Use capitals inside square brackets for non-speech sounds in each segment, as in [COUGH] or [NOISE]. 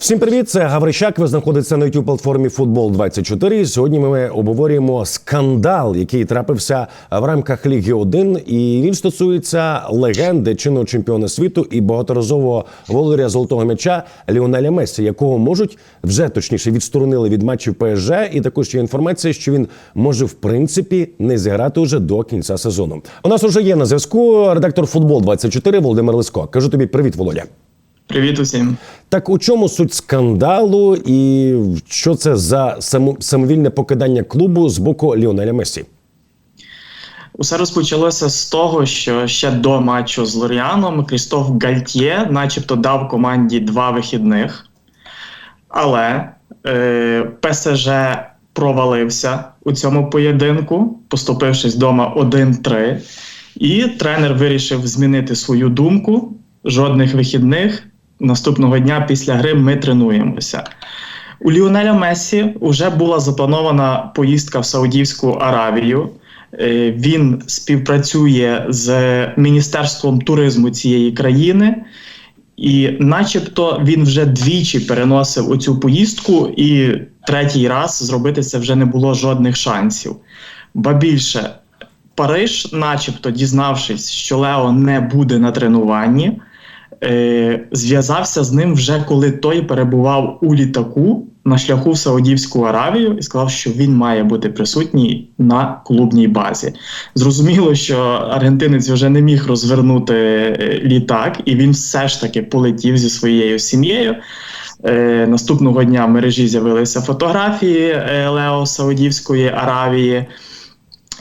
Всім привіт, це Гаврищак. Ви знаходитеся на youtube платформі Футбол 24 І Сьогодні ми обговорюємо скандал, який трапився в рамках Ліги 1. І він стосується легенди чинного чемпіона світу і багаторазового володаря золотого м'яча Ліонеля Мессі, якого можуть вже точніше відсторонили від матчів ПСЖ. І також є інформація, що він може в принципі не зіграти уже до кінця сезону. У нас уже є на зв'язку редактор Футбол 24 Володимир Лиско. Кажу тобі привіт, Володя. Привіт усім. Так у чому суть скандалу, і що це за самовільне покидання клубу з боку Ліонеля Месі? Усе розпочалося з того, що ще до матчу з Лоріаном Крістоф Гальтьє, начебто, дав команді два вихідних, але е, ПСЖ провалився у цьому поєдинку, поступившись вдома 1-3. І тренер вирішив змінити свою думку. Жодних вихідних. Наступного дня після гри ми тренуємося. У Ліонеля Месі вже була запланована поїздка в Саудівську Аравію. Е, Він співпрацює з Міністерством туризму цієї країни, і, начебто, він вже двічі переносив оцю поїздку, і третій раз зробити це вже не було жодних шансів. Ба більше, Париж, начебто, дізнавшись, що Лео не буде на тренуванні, е, зв'язався з ним вже коли той перебував у літаку на шляху в Саудівську Аравію і сказав, що він має бути присутній на клубній базі. Зрозуміло, що аргентинець вже не міг розвернути е, літак, і він все ж таки полетів зі своєю сім'єю. Е, наступного дня в мережі з'явилися фотографії е, Лео Саудівської Аравії.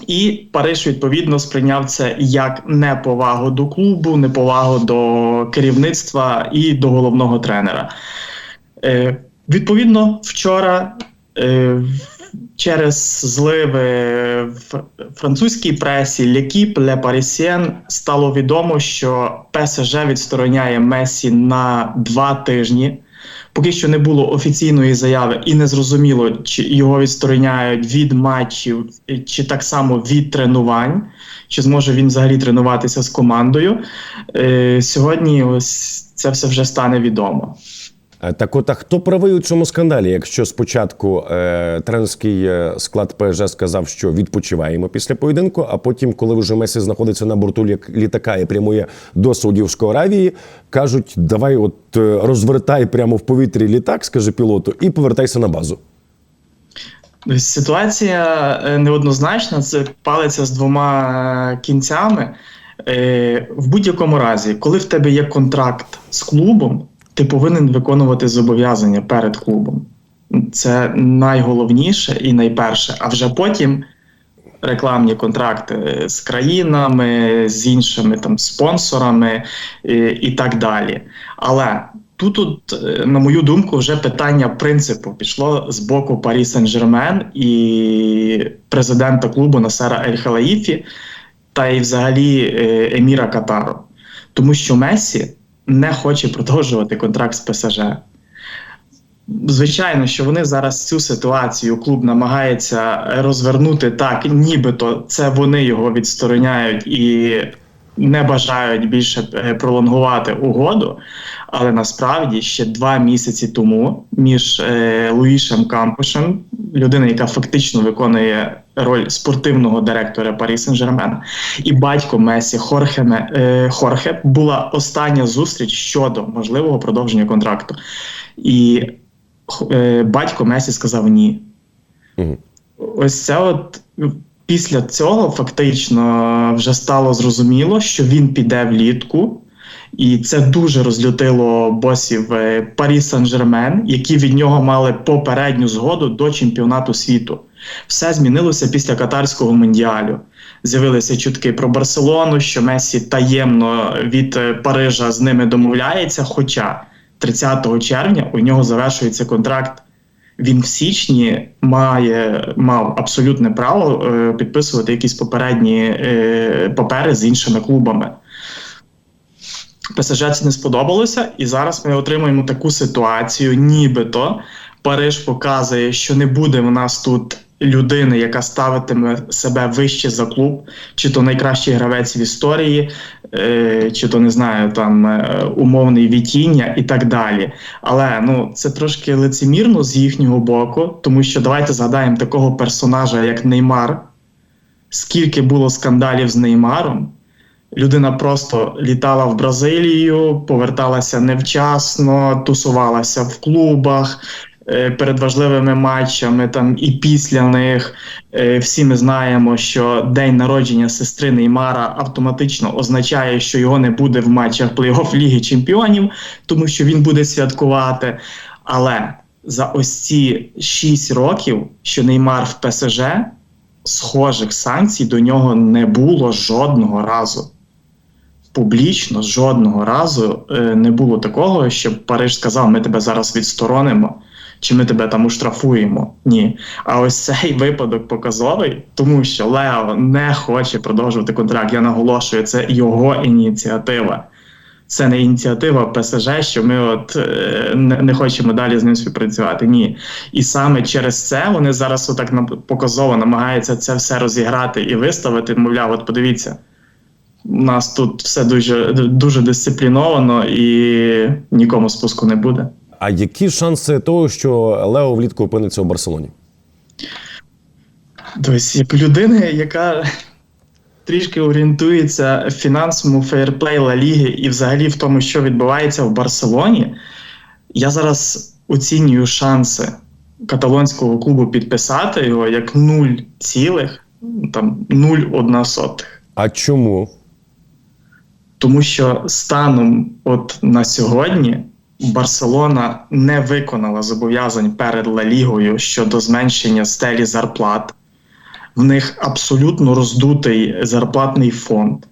І Париж відповідно сприйняв це як неповагу до клубу, неповагу до керівництва і до головного тренера. Е, відповідно, вчора е, через зливи в французькій пресі L'Equipe, Le Parisien стало відомо, що ПСЖ відстороняє Месі на два тижні. Поки що не було офіційної заяви, і не зрозуміло, чи його відстороняють від матчів, чи так само від тренувань, чи зможе він взагалі тренуватися з командою. Е, сьогодні ось це все вже стане відомо. Е, Так, от а хто правий у цьому скандалі? Якщо спочатку е, тренерський е, склад ПСЖ сказав, що відпочиваємо після поєдинку, а потім, коли вже Месі знаходиться на борту літака і прямує до Саудівської Аравії, кажуть, давай от е, розвертай прямо в повітрі літак, скаже пілоту, і повертайся на базу. Ситуація неоднозначна, це палиця з двома кінцями. В будь-якому разі, коли в тебе є контракт з клубом, ти повинен виконувати зобов'язання перед клубом. Це найголовніше і найперше. А вже потім рекламні контракти з країнами, з іншими там спонсорами і, і так далі. Але тут, тут, е, на мою думку, вже питання принципу пішло з боку Парі Сен-Жермен і президента клубу Насера Ель Халаїфі та й взагалі е, Еміра Катару. Тому що Месі не хоче продовжувати контракт з ПСЖ. Звичайно, що вони зараз цю ситуацію клуб намагається розвернути так, нібито це вони його відстороняють і не бажають більше е, пролонгувати угоду. Але насправді ще два місяці тому між е, Луїшем Кампушем, людина, яка фактично виконує роль спортивного директора Парі Сен-Жермена, і батьком Месі Хорхеме е, Хорхе була остання зустріч щодо можливого продовження контракту. І е, батько Месі сказав ні. Мгм. Ось це от після цього фактично вже стало зрозуміло, що він піде влітку. І це дуже розлютило босів е, Парі Сан-Жермен, які від нього мали попередню згоду до чемпіонату світу. Все змінилося після катарського мундіалю. З'явилися чутки про Барселону, що Месі таємно від е, Парижа з ними домовляється. Хоча 30 червня у нього завершується контракт. Він в січні має мав абсолютне право е, підписувати якісь попередні е, папери з іншими клубами. ПСЖ це не сподобалося, і зараз ми отримуємо таку ситуацію, нібито Париж показує, що не буде в нас тут людини, яка ставитиме себе вище за клуб, чи то найкращий гравець в історії, е, чи то не знаю, там е, умовний Вітіння і так далі. Але ну це трошки лицемірно з їхнього боку, тому що давайте згадаємо такого персонажа, як Неймар. Скільки було скандалів з Неймаром, людина просто літала в Бразилію, поверталася невчасно, тусувалася в клубах перед важливими матчами там і після них. Е, Всі ми знаємо, що день народження сестри Неймара автоматично означає, що його не буде в матчах плей-офф Ліги Чемпіонів, тому що він буде святкувати. Але за ось ці 6 років, що Неймар в ПСЖ, схожих санкцій до нього не було жодного разу. Публічно жодного разу е, не було такого, щоб Париж сказав: ми тебе зараз відсторонимо, чи ми тебе там уштрафуємо. Ні. А ось цей випадок показовий, тому що Лео не хоче продовжувати контракт. Я наголошую, це його ініціатива. Це не ініціатива ПСЖ, що ми от е, не, не хочемо далі з ним співпрацювати. Ні. І саме через це вони зараз отак показово намагаються це все розіграти і виставити. Мовляв, от подивіться, у нас тут все дуже, дуже дисципліновано і нікому спуску не буде. А які шанси того, що Лео влітку опиниться у Барселоні? Тобто, як людина, яка трішки орієнтується в фінансовому фейерплей Ла Ліги і взагалі в тому, що відбувається в Барселоні, я зараз оцінюю шанси каталонського клубу підписати його як 0 цілих там 0,1. А чому? Тому що станом от на сьогодні Барселона не виконала зобов'язань перед Ла Лігою щодо зменшення стелі зарплат. В них абсолютно роздутий зарплатний фонд.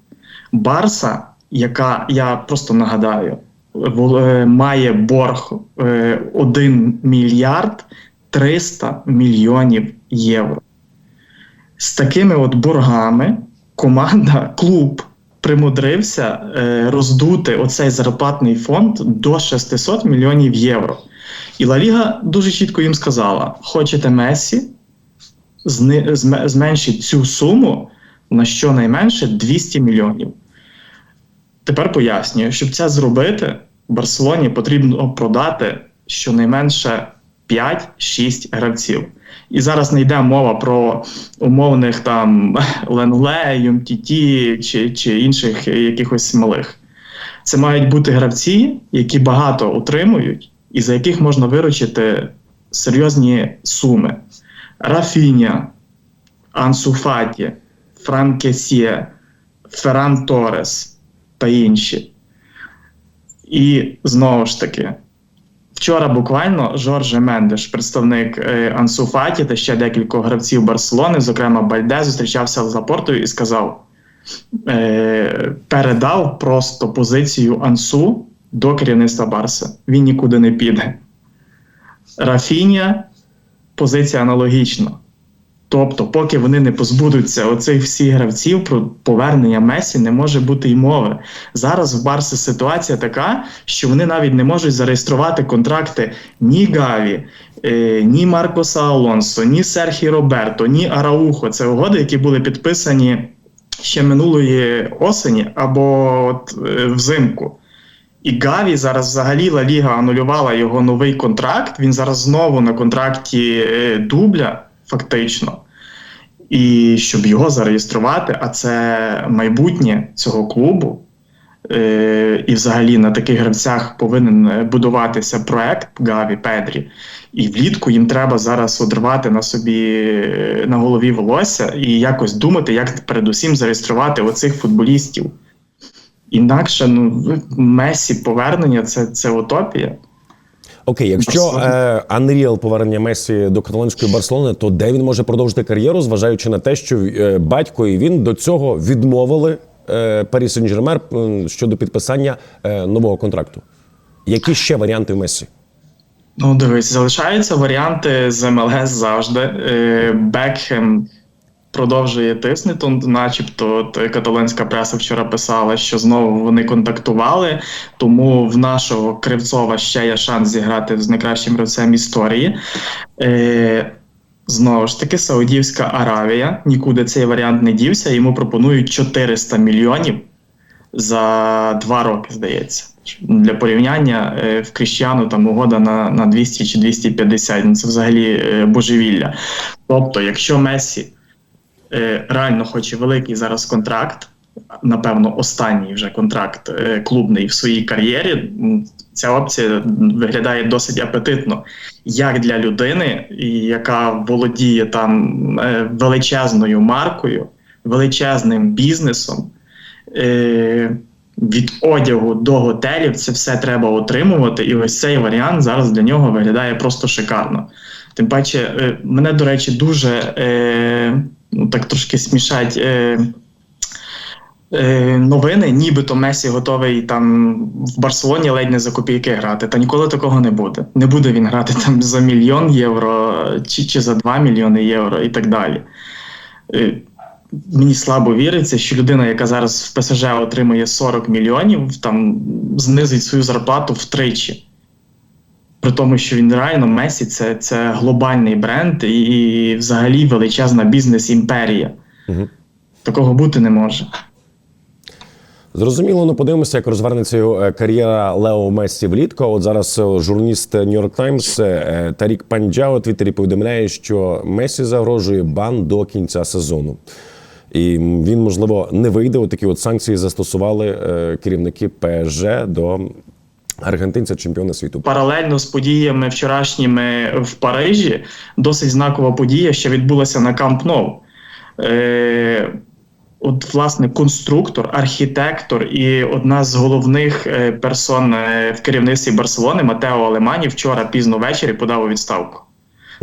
Барса, яка я просто нагадаю, е, має борг е, 1 мільярд 300 мільйонів євро. З такими от боргами команда, клуб примудрився е, роздути оцей зарплатний фонд до 600 мільйонів євро. І Ла Ліга дуже чітко їм сказала: хочете Месі, зменшіть цю суму на щонайменше 200 мільйонів. Тепер пояснюю, щоб це зробити, Барселоні потрібно продати щонайменше 5-6 гравців. І зараз не йде мова про умовних там [LAUGHS] Ленгле, Юмтіті чи, чи інших якихось малих. Це мають бути гравці, які багато утримують, і за яких можна виручити серйозні суми. Рафіня, Ансу Фаті, Фран Кесє, Ферран Торес та інші. І знову ж таки, вчора буквально Жорже Мендеш, представник Ансуфаті Ансу Фаті та ще декількох гравців Барселони, зокрема Бальде, зустрічався з Лапортою і сказав: е, передав просто позицію Ансу до керівництва Барса. Він нікуди не піде. Рафіня позиція аналогічна. Тобто, поки вони не позбудуться оцих всіх гравців, про повернення Месі не може бути й мови. Зараз в Барси ситуація така, що вони навіть не можуть зареєструвати контракти ні Гаві, е, ні Маркоса Алонсо, ні Серхі Роберто, ні Араухо. Це угоди, які були підписані ще минулої осені або от, е, взимку. І Гаві зараз взагалі Ла Ліга анулювала його новий контракт. Він зараз знову на контракті е, дубля, фактично. І щоб його зареєструвати, а це майбутнє цього клубу. Е, і взагалі на таких гравцях повинен е, будуватися проект Гаві Педрі. І влітку їм треба зараз одривати на собі е, на голові волосся і якось думати, як передусім зареєструвати оцих футболістів. Інакше ну Месі повернення це, це утопія. Окей, якщо е, Unreal повернення Месі до каталонської Барселони, то де він може продовжити кар'єру, зважаючи на те, що е, батько і він до цього відмовили е, Парі Сен-Жермен м, щодо підписання е, нового контракту. Які ще варіанти в Месі? Ну, дивись, залишаються варіанти з МЛС завжди. Е, Бекхем продовжує тиснути, начебто каталонська преса вчора писала, що знову вони контактували, тому в нашого Кривцова ще є шанс зіграти з найкращим гравцем історії. Е, Знову ж таки, Саудівська Аравія нікуди цей варіант не дівся. Йому пропонують 400 мільйонів за два роки, здається. Для порівняння е, в Кріщану там угода на, на 200 чи 250. Ну це взагалі е, божевілля. Тобто, якщо Месі реально хоче великий зараз контракт, напевно, останній вже контракт е, клубний в своїй кар'єрі, ця опція виглядає досить апетитно, як для людини, яка володіє там е, величезною маркою, величезним бізнесом. Е, від одягу до готелів це все треба отримувати, і ось цей варіант зараз для нього виглядає просто шикарно. Тим паче, е, мене, до речі, дуже е, так трошки смішать. Е, е, Новини, нібито Месі готовий там в Барселоні ледь не за копійки грати. Та ніколи такого не буде. Не буде він грати там за мільйон євро чи, чи за 2 мільйони євро і так далі. Е, Мені слабо віриться, що людина, яка зараз в ПСЖ отримує 40 мільйонів, там знизить свою зарплату втричі. При тому, що він реально Месі це, це глобальний бренд і, і взагалі величезна бізнес-імперія. Мгм. Такого бути не може. Зрозуміло, ну подивимося, як розвернеться е, кар'єра Лео Мессі влітку. От зараз е, журналіст Нью-Йорк Таймс е, Тарік Панджа у Твіттері повідомляє, що Месі загрожує бан до кінця сезону. І він, можливо, не вийде. Такі от санкції застосували керівники ПСЖ до аргентинця чемпіона світу. Паралельно з подіями вчорашніми в Парижі досить знакова подія, що відбулася на Камп Ноу. Е, от, власне, конструктор, архітектор і одна з головних е, персон е, в керівництві Барселони Матео Алемані вчора пізно ввечері подав у відставку.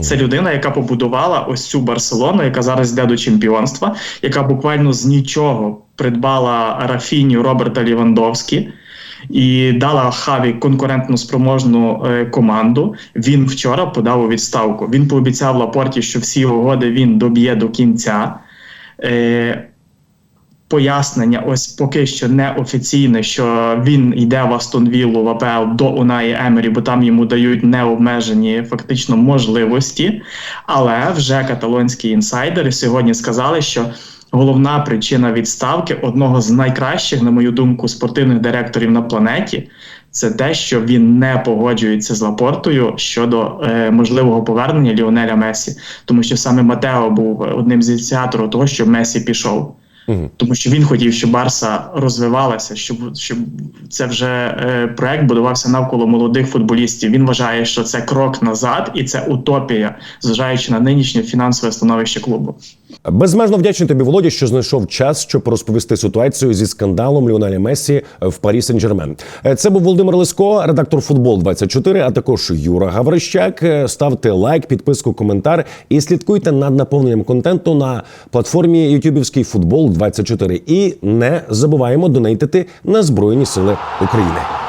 Це людина, яка побудувала ось цю Барселону, яка зараз йде до чемпіонства, яка буквально з нічого придбала Рафіню Роберта Лівандовські і дала Хаві конкурентно спроможну е, команду. Він вчора подав у відставку. Він пообіцяв Лапорті, що всі угоди він доб'є до кінця. Е, Пояснення, ось поки що неофіційне, що він йде в Астон Віллу в АПЛ до Унаї Емері, бо там йому дають необмежені фактично можливості. Але вже каталонські інсайдери сьогодні сказали, що головна причина відставки одного з найкращих, на мою думку, спортивних директорів на планеті. Це те, що він не погоджується з Лапортою щодо е, можливого повернення Ліонеля Месі, тому що саме Матео був одним з ініціаторів того, що Месі пішов. Мгм. Тому що він хотів, щоб Барса розвивалася, щоб, щоб це вже е, проект будувався навколо молодих футболістів. Він вважає, що це крок назад і це утопія, зважаючи на нинішнє фінансове становище клубу. Безмежно вдячний тобі, Володя, що знайшов час, щоб розповісти ситуацію зі скандалом Ліонеля Месі в Парі Сен-Жермен. Е, Це був Володимир Лиско, редактор футбол 24 а також Юра Гаврищак. Е, Ставте лайк, підписку, коментар і слідкуйте над наповненням контенту на платформі Ютубівський футбол 24 І не забуваємо донейтити на Збройні Сили України.